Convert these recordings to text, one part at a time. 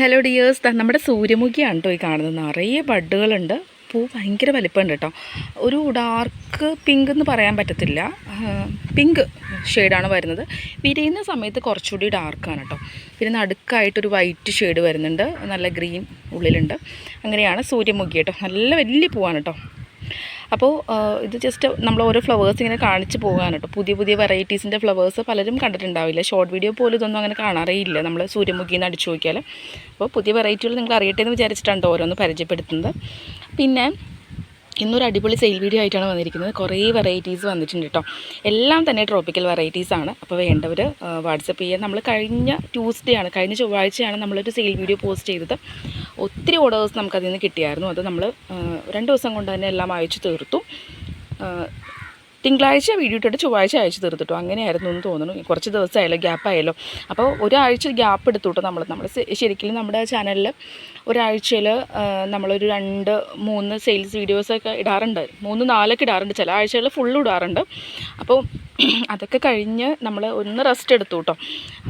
Hello dears നമ്മുടെ സൂര്യമുഖിയാണ് കേട്ടോ ഈ കാണുന്നത്. നിറയെ ബഡുകളുണ്ട് പൂ ഭയങ്കര വലിപ്പമുണ്ട് കേട്ടോ. ഒരു ഡാർക്ക് പിങ്ക് എന്ന് പറയാൻ പറ്റത്തില്ല. പിങ്ക് ഷെയ്ഡാണ് വരുന്നത്. വിരിയുന്ന സമയത്ത് കുറച്ചുകൂടി ഡാർക്കാണ് കേട്ടോ. പിന്നെ നടുക്കായിട്ടൊരു വൈറ്റ് ഷെയ്ഡ് വരുന്നുണ്ട്. നല്ല ഗ്രീൻ ഉള്ളിലുണ്ട്. അങ്ങനെയാണ് സൂര്യമുഖി കേട്ടോ. നല്ല വലിയ പൂവാണ് കേട്ടോ. അപ്പോൾ ഇത് ജസ്റ്റ് നമ്മൾ ഓരോ ഫ്ലവേഴ്സ് ഇങ്ങനെ കാണിച്ച് പോകാൻ കേട്ടോ പുതിയ പുതിയ വെറൈറ്റീസിന്റെ ഫ്ലവേഴ്സ് പലരും കണ്ടിട്ടുണ്ടാവില്ല. ഷോർട്ട് വീഡിയോ പോലും ഇതൊന്നും അങ്ങനെ കാണാറേയില്ല നമ്മൾ സൂര്യമുഖിന്ന് അടിച്ചു നോക്കിയാൽ അപ്പോൾ പുതിയ വെറൈറ്റികൾ നിങ്ങൾ അറിയട്ടെ എന്ന് വിചാരിച്ചിട്ടാണ് ഓരോന്ന് പരിചയപ്പെടുത്തുന്നത്. പിന്നെ ഇന്നൊരു അടിപൊളി സെയിൽ വീഡിയോ ആയിട്ടാണ് വന്നിരിക്കുന്നത്. കുറേ വെറൈറ്റീസ് വന്നിട്ടുണ്ട് കേട്ടോ എല്ലാം തന്നെ ട്രോപ്പിക്കൽ വെറൈറ്റീസ് ആണ്. അപ്പോൾ വേണ്ടവർ വാട്സപ്പ് ചെയ്യാൻ. നമ്മൾ കഴിഞ്ഞ ട്യൂസ്ഡേ ആണ് കഴിഞ്ഞ ചൊവ്വാഴ്ചയാണ് നമ്മളൊരു സെയിൽ വീഡിയോ പോസ്റ്റ് ചെയ്തത്. ഒത്തിരി ഓർഡേഴ്സ് നമുക്കതിൽ നിന്ന് കിട്ടിയായിരുന്നു. അത് നമ്മൾ രണ്ട് ദിവസം കൊണ്ട് തന്നെ എല്ലാം അയച്ചു തീർത്തു. തിങ്കളാഴ്ച വീഡിയോ ഇട്ടിട്ട് ചൊവ്വാഴ്ച അയച്ചു തീർത്തിട്ടു. അങ്ങനെയായിരുന്നു എന്ന് തോന്നുന്നു. കുറച്ച് ദിവസമായല്ലോ ഗ്യാപ്പ് ആയല്ലോ. അപ്പോൾ ഒരാഴ്ച ഗ്യാപ്പ് എടുത്തുട്ടോ നമ്മൾ. നമ്മൾ ശരിക്കും നമ്മുടെ ചാനലിൽ ഒരാഴ്ചയിൽ നമ്മളൊരു രണ്ട് മൂന്ന് സെയിൽസ് വീഡിയോസൊക്കെ ഇടാറുണ്ട്. മൂന്ന് നാലൊക്കെ ഇടാറുണ്ട്. ചില ആഴ്ചകൾ ഫുള്ള് ഇടാറുണ്ട്. അപ്പോൾ അതൊക്കെ കഴിഞ്ഞ് നമ്മൾ ഒന്ന് റെസ്റ്റ് എടുത്തു കേട്ടോ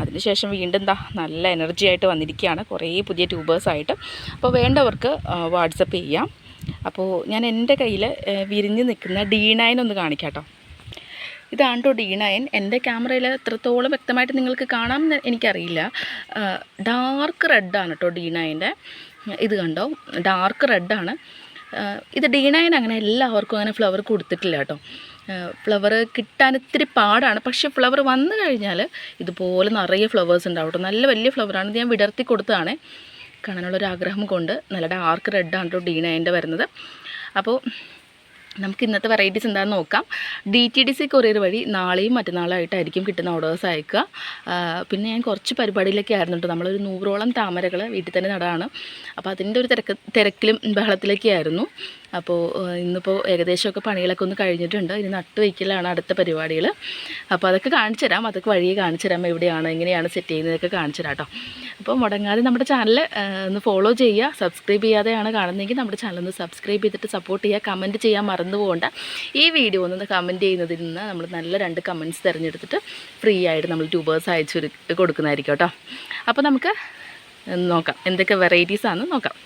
അതിനുശേഷം വീണ്ടും എന്താ നല്ല എനർജി ആയിട്ട് വന്നിരിക്കുകയാണ്. കുറേ പുതിയ ട്യൂബേഴ്സായിട്ട് അപ്പോൾ വേണ്ടവർക്ക് വാട്സപ്പ് ചെയ്യാം. അപ്പോൾ ഞാൻ എന്റെ കയ്യിൽ വിരിഞ്ഞ് നിൽക്കുന്ന ഡി നയൻ ഒന്ന് കാണിക്കാം ഇതാണ് കേട്ടോ ഡി നയൻ എന്റെ ക്യാമറയിൽ എത്രത്തോളം വ്യക്തമായിട്ട് നിങ്ങൾക്ക് കാണാം എനിക്കറിയില്ല. ഡാർക്ക് റെഡാണ് കേട്ടോ ഡി നയന്റെ ഇത് കണ്ടോ? ഡാർക്ക് റെഡാണ് ഇത് ഡി നയൻ അങ്ങനെ എല്ലാവർക്കും അങ്ങനെ ഫ്ലവർ കൊടുത്തിട്ടില്ല കേട്ടോ ഫ്ലവർ കിട്ടാൻ ഇത്തിരി പാടാണ്. പക്ഷെ ഫ്ലവർ വന്നു കഴിഞ്ഞാൽ ഇതുപോലെ നിറയെ ഫ്ലവേഴ്സ് ഉണ്ടാവും കേട്ടോ നല്ല വലിയ ഫ്ലവറാണ് ഇത് ഞാൻ വിടർത്തി കൊടുത്തതാണ്. കാണാനുള്ളൊരു ആഗ്രഹം കൊണ്ട് നല്ല ആർക്ക് റെഡാണ് കേട്ടോ ഡി നയന്റെ വരുന്നത്. അപ്പോൾ നമുക്ക് ഇന്നത്തെ വെറൈറ്റീസ് എന്താണെന്ന് നോക്കാം. D T D C courier വഴി നാളെയും മറ്റന്നാളായിട്ടായിരിക്കും കിട്ടുന്ന ഓർഡേഴ്സ് അയക്കുക. പിന്നെ ഞാൻ കുറച്ച് പരിപാടിയിലൊക്കെ ആയിരുന്നു കേട്ടോ നമ്മളൊരു നൂറോളം താമരകൾ വീട്ടിൽ തന്നെ നടാണ്. അപ്പോൾ അതിന്റെ ഒരു തിരക്ക് തിരക്കിലും ബഹളത്തിലൊക്കെ ആയിരുന്നു അപ്പോൾ ഇന്നിപ്പോൾ ഏകദേശമൊക്കെ പണികളൊക്കെ ഒന്ന് കഴിഞ്ഞിട്ടുണ്ട്. ഇനി നട്ട് വയ്ക്കലാണ് അടുത്ത പരിപാടികൾ അപ്പോൾ അതൊക്കെ കാണിച്ചു തരാം. അതൊക്കെ വഴിയെ കാണിച്ചു തരാം. എവിടെയാണ് എങ്ങനെയാണ് സെറ്റ് ചെയ്യുന്നതൊക്കെ കാണിച്ചു തരാം കേട്ടോ. അപ്പോൾ മുടങ്ങാതെ നമ്മുടെ ചാനൽ ഒന്ന് ഫോളോ ചെയ്യുക. സബ്സ്ക്രൈബ് ചെയ്യാതെയാണ് കാണുന്നതെങ്കിൽ നമ്മുടെ ചാനൽ ഒന്ന് സബ്സ്ക്രൈബ് ചെയ്തിട്ട് സപ്പോർട്ട് ചെയ്യുക. കമന്റ് ചെയ്യാൻ മറന്നു പോകണ്ട. ഈ വീഡിയോ ഒന്ന് കമന്റ് ചെയ്യുന്നതിൽ നിന്ന് നമ്മൾ നല്ല രണ്ട് കമന്റ്സ് തിരഞ്ഞെടുത്തിട്ട് ഫ്രീ ആയിട്ട് നമ്മൾ ട്യൂബേഴ്സ് അയച്ചു കൊടുക്കുന്നതായിരിക്കും കേട്ടോ. അപ്പോൾ നമുക്ക് നോക്കാം. എന്തൊക്കെ വെറൈറ്റീസാണെന്ന് നോക്കാം.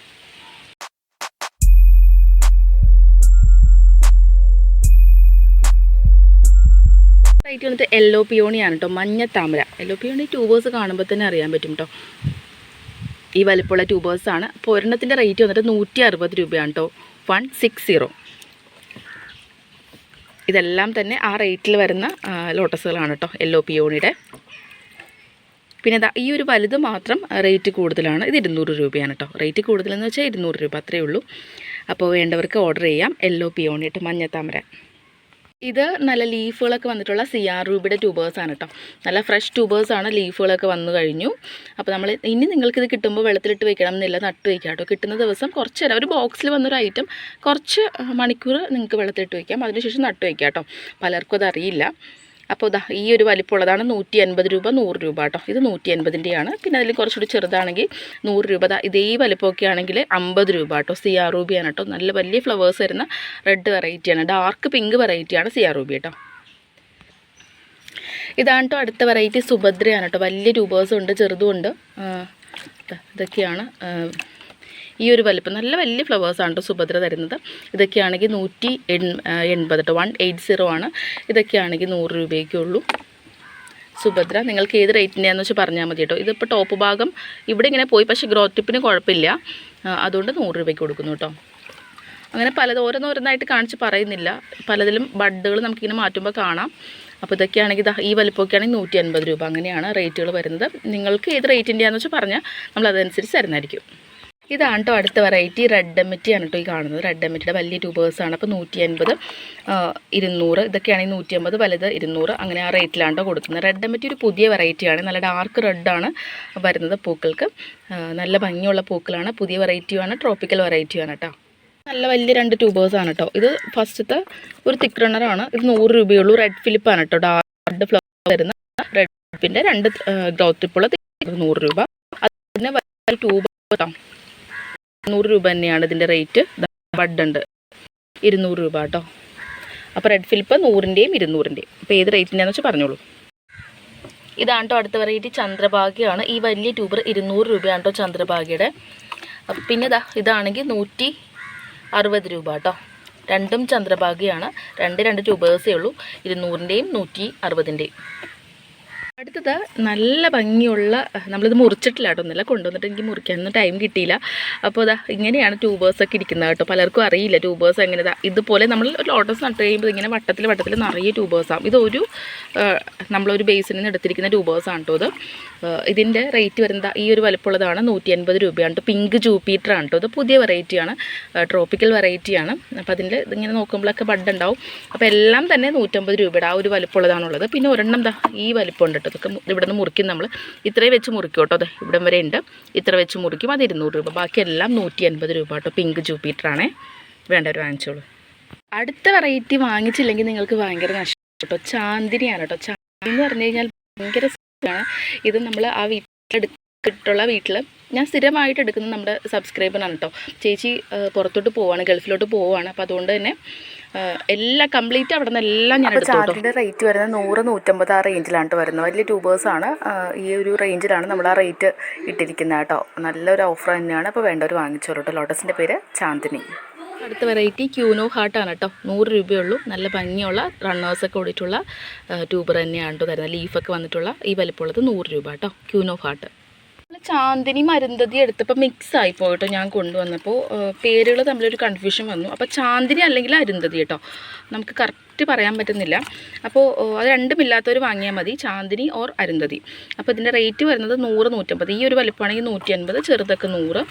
വെറൈറ്റി വന്നിട്ട് യെല്ലോ പിയോണിയാണ് കേട്ടോ മഞ്ഞ താമര. യെല്ലോ പിയോണി ട്യൂബേഴ്സ് കാണുമ്പോൾ തന്നെ അറിയാൻ പറ്റും കേട്ടോ ഈ വലിപ്പമുള്ള ട്യൂബേഴ്സാണ് അപ്പോൾ ഒരെണ്ണത്തിന്റെ റേറ്റ് വന്നിട്ട് നൂറ്റി അറുപത് രൂപയാണ് കേട്ടോ വൺ സിക്സ് സീറോ ഇതെല്ലാം തന്നെ ആ റേറ്റിൽ വരുന്ന ലോട്ടസുകളാണ് കേട്ടോ യെല്ലോ പിയോണിയുടെ പിന്നെ ദാ ഈ ഒരു വലുത് മാത്രം റേറ്റ് കൂടുതലാണ്. ഇത് ഇരുന്നൂറ് രൂപയാണ് കേട്ടോ റേറ്റ് കൂടുതലെന്ന് വെച്ചാൽ ഇരുന്നൂറ് രൂപ അത്രയേ ഉള്ളൂ. അപ്പോൾ വേണ്ടവർക്ക് ഓർഡർ ചെയ്യാം. യെല്ലോ പിയോണി കേട്ടോ മഞ്ഞത്താമര ഇത് നല്ല ലീഫുകളൊക്കെ വന്നിട്ടുള്ള സി ആർ രൂപയുടെ ട്യൂബേഴ്സാണ് കേട്ടോ നല്ല ഫ്രഷ് ട്യൂബേഴ്സാണ് ലീഫുകളൊക്കെ വന്നു കഴിഞ്ഞു. അപ്പോൾ നമ്മൾ ഇനി നിങ്ങൾക്കിത് കിട്ടുമ്പോൾ വെള്ളത്തിലിട്ട് വെക്കണം എന്നില്ല നട്ട് വയ്ക്കാം കേട്ടോ കിട്ടുന്ന ദിവസം കുറച്ച് നേരം ഒരു ബോക്സിൽ വന്നൊരു ഐറ്റം കുറച്ച് മണിക്കൂർ നിങ്ങൾക്ക് വെള്ളത്തിലിട്ട് വയ്ക്കാം അതിനുശേഷം നട്ട് വയ്ക്കാം കേട്ടോ പലർക്കും അതറിയില്ല. അപ്പോൾ ഇതാ ഈ ഒരു വലിപ്പമുള്ളതാണ് നൂറ്റി അൻപത് രൂപ നൂറ് രൂപ കേട്ടോ. ഇത് നൂറ്റി അൻപതിന്റെയാണ് പിന്നെ അതിൽ കുറച്ചുകൂടി ചെറുതാണെങ്കിൽ നൂറ് രൂപ. ഇതേ വലിപ്പമൊക്കെ ആണെങ്കിൽ അമ്പത് രൂപ കേട്ടോ സി ആർ രൂപയാണ് കേട്ടോ. നല്ല വലിയ ഫ്ലവേഴ്സ് വരുന്ന റെഡ് വെറൈറ്റിയാണ്. ഡാർക്ക് പിങ്ക് വെറൈറ്റിയാണ് സി ആർ രൂപ കേട്ടോ. ഇതാണ് കേട്ടോ അടുത്ത വെറൈറ്റി സുഭദ്രയാണ് കേട്ടോ. വലിയ രൂപേഴ്സും ഉണ്ട് ചെറുതും ഉണ്ട്. ഇതൊക്കെയാണ് ഈ ഒരു വലിപ്പം നല്ല വലിയ ഫ്ലവേഴ്സാണ് കേട്ടോ സുഭദ്ര തരുന്നത്. ഇതൊക്കെയാണെങ്കിൽ നൂറ്റി എൺ എൺപത് കേട്ടോ വൺ എയ്റ്റ് സീറോ ആണ്. ഇതൊക്കെയാണെങ്കിൽ നൂറ് രൂപയ്ക്കേ ഉള്ളൂ. സുഭദ്ര നിങ്ങൾക്ക് ഏത് റേറ്റിന്റെയാന്ന് വെച്ചാൽ പറഞ്ഞാൽ മതി കേട്ടോ ഇതിപ്പോൾ ടോപ്പ് ഭാഗം ഇവിടെ ഇങ്ങനെ പോയി പക്ഷേ ഗ്രോ ടിപ്പിന് കുഴപ്പമില്ല. അതുകൊണ്ട് നൂറ് രൂപയ്ക്ക് കൊടുക്കുന്നു കേട്ടോ അങ്ങനെ പലത് ഓരോന്നോരോന്നായിട്ട് കാണിച്ച് പറയുന്നില്ല. പലതിലും ബഡ്ഡുകൾ നമുക്കിങ്ങനെ മാറ്റുമ്പോൾ കാണാം. അപ്പോൾ ഇതൊക്കെയാണെങ്കിൽ ഈ വലിപ്പമൊക്കെ ആണെങ്കിൽ നൂറ്റി അൻപത് രൂപ. അങ്ങനെയാണ് റേറ്റുകൾ വരുന്നത്. നിങ്ങൾക്ക് ഏത് റേറ്റിന്റെയാണെന്ന് വെച്ചാൽ പറഞ്ഞാൽ നമ്മൾ അതനുസരിച്ച് തരുന്നതായിരിക്കും. ഇതാണ് കേട്ടോ അടുത്ത വെറൈറ്റി റെഡ് എമിറ്റിയാണ് കേട്ടോ ഈ കാണുന്നത്. റെഡ് എമിറ്റിയുടെ വലിയ ട്യൂബേഴ്സാണ് അപ്പോൾ നൂറ്റി അൻപത് ഇരുന്നൂറ്. ഇതൊക്കെയാണെങ്കിൽ നൂറ്റി അമ്പത് വലുത് ഇരുന്നൂറ്. അങ്ങനെ ആ റേറ്റിലാണ് കേട്ടോ കൊടുക്കുന്നത്. റെഡ് എമിറ്റി ഒരു പുതിയ വെറൈറ്റിയാണ് നല്ല ഡാർക്ക് റെഡാണ് വരുന്നത് പൂക്കൾക്ക്. നല്ല ഭംഗിയുള്ള പൂക്കളാണ്. പുതിയ വെറൈറ്റിയുമാണ് ട്രോപ്പിക്കൽ വെറൈറ്റിയാണ് കേട്ടോ നല്ല വലിയ രണ്ട് ട്യൂബേഴ്സാണ് കേട്ടോ ഇത് ഫസ്റ്റത്തെ ഒരു തിക്ക് റണ്ണറാണ് ഇത് നൂറ് രൂപയുള്ളൂ. റെഡ് ഫിലിപ്പാണ് കേട്ടോ ഡാർക്ക് ഫ്ലവർ വരുന്ന റെഡ് ഫിലിപ്പിന്റെ രണ്ട് ഗ്രോത്ത് നൂറ് രൂപ. അതിന് വലിയ ട്യൂബ് കേട്ടോ നൂറ് രൂപ തന്നെയാണ് ഇതിന്റെ റേറ്റ്. ബഡ് ഉണ്ട്. ഇരുന്നൂറ് രൂപ കേട്ടോ. അപ്പോൾ റെഡ് ഫിലിപ്പ് നൂറിന്റെയും ഇരുന്നൂറിന്റെയും. അപ്പോൾ ഏത് റേറ്റിന്റെയാണെന്ന് വെച്ചാൽ പറഞ്ഞോളൂ. ഇതാണ് കേട്ടോ അടുത്ത വെറൈറ്റി ചന്ദ്രഭാഗ്യമാണ് ഈ വലിയ ട്യൂബർ ഇരുന്നൂറ് രൂപയാണ് കേട്ടോ ചന്ദ്രഭാഗ്യയുടെ. പിന്നെ ഇതാ ഇതാണെങ്കിൽ നൂറ്റി അറുപത് രൂപ കേട്ടോ രണ്ടും ചന്ദ്രഭാഗ്യമാണ് രണ്ട് രണ്ട് ട്യൂബേഴ്സേ ഉള്ളൂ. ഇരുന്നൂറിന്റെയും നൂറ്റി അറുപതിന്റെയും. അടുത്തത് നല്ല ഭംഗിയുള്ള നമ്മളിത് മുറിച്ചിട്ടില്ല കേട്ടോ ഒന്നുമില്ല. കൊണ്ടുവന്നിട്ട് എനിക്ക് മുറിക്കാനൊന്നും ടൈം കിട്ടിയില്ല. അപ്പോൾ അതാ ഇങ്ങനെയാണ് ട്യൂബേഴ്സൊക്കെ ഇരിക്കുന്നത് കേട്ടോ. പലർക്കും അറിയില്ല ട്യൂബേഴ്സ് എങ്ങനെ ഇതാ. ഇതുപോലെ നമ്മൾ ലോട്ടസ് നട്ട് കഴിയുമ്പോൾ ഇങ്ങനെ വട്ടത്തിൽ വട്ടത്തിൽ നിറയെ ട്യൂബേഴ്സാണ് ഇതൊരു നമ്മളൊരു ബേസിൽ നിന്ന് എടുത്തിരിക്കുന്ന ട്യൂബേഴ്സാണ് കേട്ടോ ഇത്. ഇതിന്റെ റേറ്റ് വരുന്നത് ഈ ഒരു വലുപ്പമുള്ളതാണ് നൂറ്റി അൻപത് രൂപയാണ്. കേട്ടോ പിങ്ക് ജൂപ്പീറ്റർ ആണ് കേട്ടോ. ഇത് പുതിയ വെറൈറ്റിയാണ് ട്രോപ്പിക്കൽ വെറൈറ്റിയാണ് അപ്പോൾ അതിന്റെ ഇതിങ്ങനെ നോക്കുമ്പോഴൊക്കെ ബഡ് ഉണ്ടാവും. അപ്പോൾ എല്ലാം തന്നെ നൂറ്റമ്പത് രൂപയുടെ ആ ഒരു വലുപ്പമുള്ളതാണുള്ളത്. പിന്നെ ഒരെണ്ണം ഈ വലിപ്പമുണ്ട് കേട്ടോ. ഇതൊക്കെ ഇവിടെ നിന്ന് മുറിക്കും നമ്മൾ ഇത്രയും വെച്ച് മുറിക്കും കേട്ടോ അതെ ഇവിടം വരെ ഉണ്ട് ഇത്ര വെച്ച് മുറിക്കും അത് ഇരുന്നൂറ് രൂപ. ബാക്കിയെല്ലാം നൂറ്റി അൻപത് രൂപ കേട്ടോ പിങ്ക് ജൂപ്പിറ്ററാണേ വേണ്ട വേണ്ടവർ വാങ്ങിച്ചോളൂ. അടുത്ത വെറൈറ്റി വാങ്ങിച്ചില്ലെങ്കിൽ നിങ്ങൾക്ക് ഭയങ്കര നഷ്ടം കേട്ടോ ചാന്തിരിയാണ് കേട്ടോ ചാന്ദിനി എന്ന് പറഞ്ഞു കഴിഞ്ഞാൽ ഭയങ്കര ഇത് നമ്മൾ ആ വീട്ടിലെടുത്തിട്ടുള്ള വീട്ടിൽ ഞാൻ സ്ഥിരമായിട്ട് എടുക്കുന്നത് നമ്മുടെ സബ്സ്ക്രൈബറാണ് കേട്ടോ ചേച്ചി പുറത്തോട്ട് പോവാണ് ഗൾഫിലോട്ട് പോവാണ്. അപ്പോൾ അതുകൊണ്ട് തന്നെ എല്ലാം കംപ്ലീറ്റ് അവിടെ നിന്ന് എല്ലാം ഞാൻ ചാർജിന്റെ റേറ്റ് വരുന്നത് നൂറ് നൂറ്റമ്പത് ആ റേഞ്ചിലാണ് വരുന്നത്. വലിയ ട്യൂബേഴ്സാണ് ഈ ഒരു റേഞ്ചിലാണ് നമ്മൾ ആ റേറ്റ് ഇട്ടിരിക്കുന്നത് കേട്ടോ നല്ലൊരു ഓഫർ തന്നെയാണ്. അപ്പോൾ വേണ്ടവർ വാങ്ങിച്ചോളൂ കേട്ടോ ലോട്ടസിന്റെ പേര് ചാന്ദിനി. അടുത്ത വെറൈറ്റി ക്യൂനോ ഹാർട്ടാണ് കേട്ടോ നൂറ് രൂപയുള്ളൂ. നല്ല ഭംഗിയുള്ള റണ്ണേഴ്സൊക്കെ ഓടിയിട്ടുള്ള ട്യൂബർ തന്നെയാണ് കേട്ടോ തരുന്നത്. ലീഫൊക്കെ വന്നിട്ടുള്ള ഈ വലിപ്പമുള്ളത് നൂറ് രൂപ കേട്ടോ ക്യൂനോ ഹാർട്ട്. ചാന്ദിനി മരുന്തതി എടുത്തപ്പോൾ മിക്സ് ആയി പോയിട്ടോ ഞാൻ കൊണ്ടുവന്നപ്പോൾ പേരുകൾ തമ്മിലൊരു കൺഫ്യൂഷൻ വന്നു. അപ്പോൾ ചാന്ദിനി അല്ലെങ്കിൽ അരുന്തതി കേട്ടോ നമുക്ക് കറക്റ്റ് പറയാൻ പറ്റുന്നില്ല. അപ്പോൾ അത് രണ്ടും ഇല്ലാത്തവർ വാങ്ങിയാൽ മതി ചാന്ദിനി ഓർ അരുന്തതി അപ്പോൾ ഇതിന്റെ റേറ്റ് വരുന്നത് നൂറ് നൂറ്റമ്പത്. ഈ ഒരു വലിപ്പമാണെങ്കിൽ നൂറ്റി അൻപത് ചെറുതൊക്കെ നൂറ്.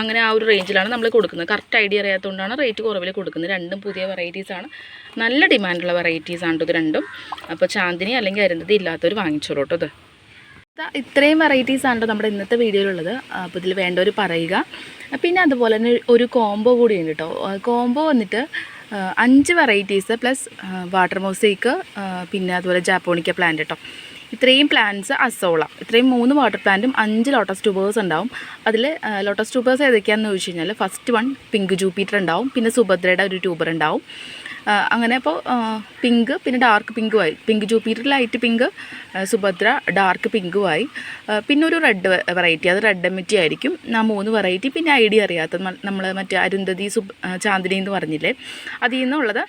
അങ്ങനെ ആ ഒരു റേഞ്ചിലാണ് നമ്മൾ കൊടുക്കുന്നത്. കറക്റ്റ് ഐഡിയ അറിയാത്തതുകൊണ്ടാണ് റേറ്റ് കുറവിൽ കൊടുക്കുന്നത്. രണ്ടും പുതിയ വെറൈറ്റീസാണ് നല്ല ഡിമാൻഡുള്ള വെറൈറ്റീസാണ് ഇത് രണ്ടും. അപ്പോൾ ചാന്ദിനി അല്ലെങ്കിൽ അരുന്തതി ഇല്ലാത്തവർ വാങ്ങിച്ചോളൂ കേട്ടോ ദാ ഇത്രയും വെറൈറ്റീസ് ആണ് നമ്മുടെ ഇന്നത്തെ വീഡിയോയിലുള്ളത് അപ്പോൾ ഇതിൽ വേണ്ടവർ പറയുക. പിന്നെ അതുപോലെ തന്നെ ഒരു കോംബോ കൂടി ഉണ്ട് കേട്ടോ കോംബോ വന്നിട്ട് അഞ്ച് വെറൈറ്റീസ് പ്ലസ് വാട്ടർ മോസേക്ക് പിന്നെ അതുപോലെ ജാപ്പോണിക്ക പ്ലാന്റ് കേട്ടോ ഇത്രയും പ്ലാന്റ്സ് അസോള ഇത്രയും മൂന്ന് വാട്ടർ പ്ലാന്റും അഞ്ച് ലോട്ടസ് ട്യൂബേഴ്സ് ഉണ്ടാവും. അതിൽ ലോട്ടസ് ട്യൂബേഴ്സ് ഏതൊക്കെയാണെന്ന് ചോദിച്ചു കഴിഞ്ഞാൽ ഫസ്റ്റ് വൺ പിങ്ക് ജൂപ്പിറ്റർ ഉണ്ടാവും. പിന്നെ സുഭദ്രയുടെ ഒരു ട്യൂബർ ഉണ്ടാവും. അങ്ങനെ അപ്പോൾ പിങ്ക് പിന്നെ dark പിങ്കുമായി. Pink Jupiter light pink Subhadra dark പിങ്കുമായി. പിന്നെ ഒരു റെഡ് വെറൈറ്റി. അത് റെഡ് എമിറ്റി ആയിരിക്കും. ആ മൂന്ന് വെറൈറ്റി. പിന്നെ ഐഡിയ അറിയാത്ത നമ്മൾ മറ്റേ അരുന്ധതി സുബ് ചാന്ദിനി എന്ന് പറഞ്ഞില്ലേ? അതിൽ നിന്നുള്ളത്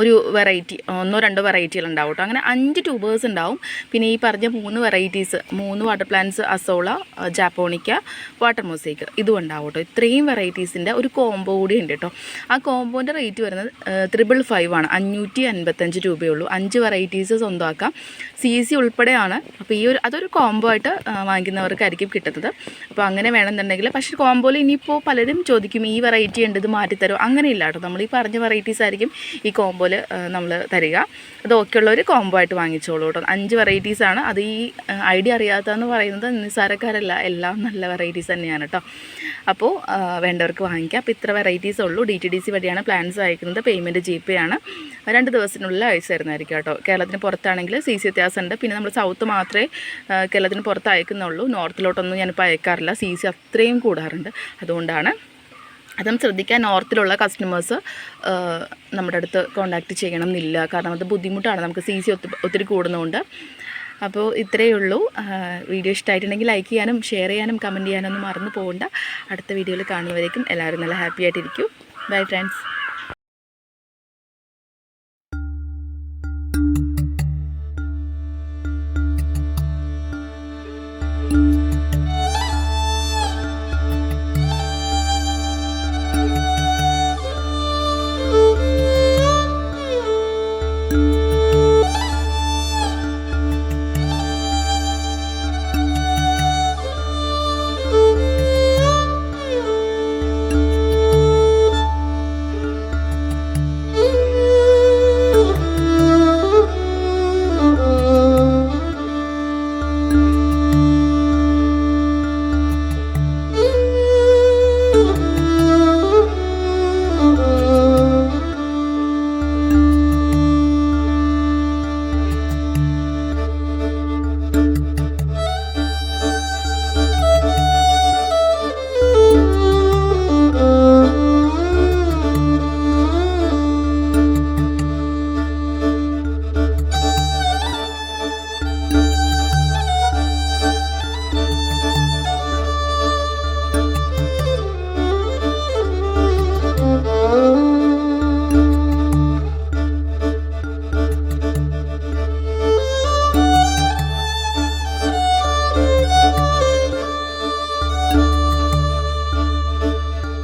ഒരു വെറൈറ്റി ഒന്നോ രണ്ടോ വെറൈറ്റികൾ ഉണ്ടാവും കേട്ടോ അങ്ങനെ അഞ്ച് ട്യൂബേഴ്സ് ഉണ്ടാവും. പിന്നെ ഈ പറഞ്ഞ മൂന്ന് വെറൈറ്റീസ് മൂന്ന് water plants Azolla japonica water mosaic ഇതും ഉണ്ടാവും കേട്ടോ ഇത്രയും വെറൈറ്റീസിന്റെ ഒരു കോംബോ കൂടി ഉണ്ട് കേട്ടോ ആ കോംബോന്റെ റേറ്റ് വരുന്നത് ത്രിബിൾ ഫൈവ് ആണ്. അഞ്ഞൂറ്റി അൻപത്തഞ്ച് രൂപയുള്ളൂ. അഞ്ച് വെറൈറ്റീസ് സ്വന്തമാക്കാം. സി സി ഉൾപ്പെടെയാണ്. അപ്പോൾ ഈ ഒരു അതൊരു കോംബോ ആയിട്ട് വാങ്ങിക്കുന്നവർക്കായിരിക്കും കിട്ടുന്നത്. അപ്പോൾ അങ്ങനെ വേണമെന്നുണ്ടെങ്കിൽ പക്ഷേ കോംബോയിൽ ഇനിയിപ്പോൾ പലരും ചോദിക്കും ഈ വെറൈറ്റി ഉണ്ട് ഇത് മാറ്റിത്തരോ? അങ്ങനെയില്ല കേട്ടോ നമ്മൾ ഈ പറഞ്ഞ വെറൈറ്റീസ് ആയിരിക്കും ഈ കോംബോയിൽ നമ്മൾ തരിക. അത് ഓക്കെ ഉള്ളവർ കോംബോ ആയിട്ട് വാങ്ങിച്ചോളൂ കേട്ടോ. അഞ്ച് വെറൈറ്റീസ് ആണ്. അത് ഈ ഐഡിയ അറിയാത്തതെന്ന് പറയുന്നത് നിസ്സാരക്കാരല്ല. എല്ലാം നല്ല വെറൈറ്റീസ് തന്നെയാണ് കേട്ടോ. അപ്പോൾ വേണ്ടവർക്ക് വാങ്ങിക്കാം. അപ്പോൾ ഇത്ര വെറൈറ്റീസ് ഉള്ളൂ. ഡി ടി ഡി സി വഴിയാണ് പ്ലാൻസ് അയക്കുന്നത്. പേയ്മെന്റ് ജി പേ ആണ്. രണ്ട് ദിവസത്തിനുള്ളിൽ അയച്ചു തരുന്നതായിരിക്കും കേട്ടോ. കേരളത്തിന് പുറത്താണെങ്കിൽ സി സി വ്യത്യാസമുണ്ട് പിന്നെ നമ്മൾ സൗത്ത് മാത്രമേ കേരളത്തിന് പുറത്ത് അയക്കുന്നുള്ളൂ. നോർത്തിലോട്ടൊന്നും ഞാനിപ്പോൾ അയക്കാറില്ല. സി സി അത്രയും കൂടാറുണ്ട്. അതുകൊണ്ടാണ് അതും ശ്രദ്ധിക്കാൻ നോർത്തിലുള്ള കസ്റ്റമേഴ്സ് നമ്മുടെ അടുത്ത് കോണ്ടാക്ട് ചെയ്യണം എന്നില്ല കാരണം അത് ബുദ്ധിമുട്ടാണ്. നമുക്ക് സി സി ഒത്തിരി കൂടുന്നതുകൊണ്ട് അപ്പോൾ ഇത്രയേ ഉള്ളൂ. വീഡിയോ ഇഷ്ടമായിട്ടുണ്ടെങ്കിൽ ലൈക്ക് ചെയ്യാനും ഷെയർ ചെയ്യാനും കമന്റ് ചെയ്യാനൊന്നും മറന്നു പോകണ്ട. അടുത്ത വീഡിയോയിൽ കാണുന്നവരേക്കും എല്ലാവരും നല്ല ഹാപ്പി ആയിട്ടിരിക്കും. Bye friends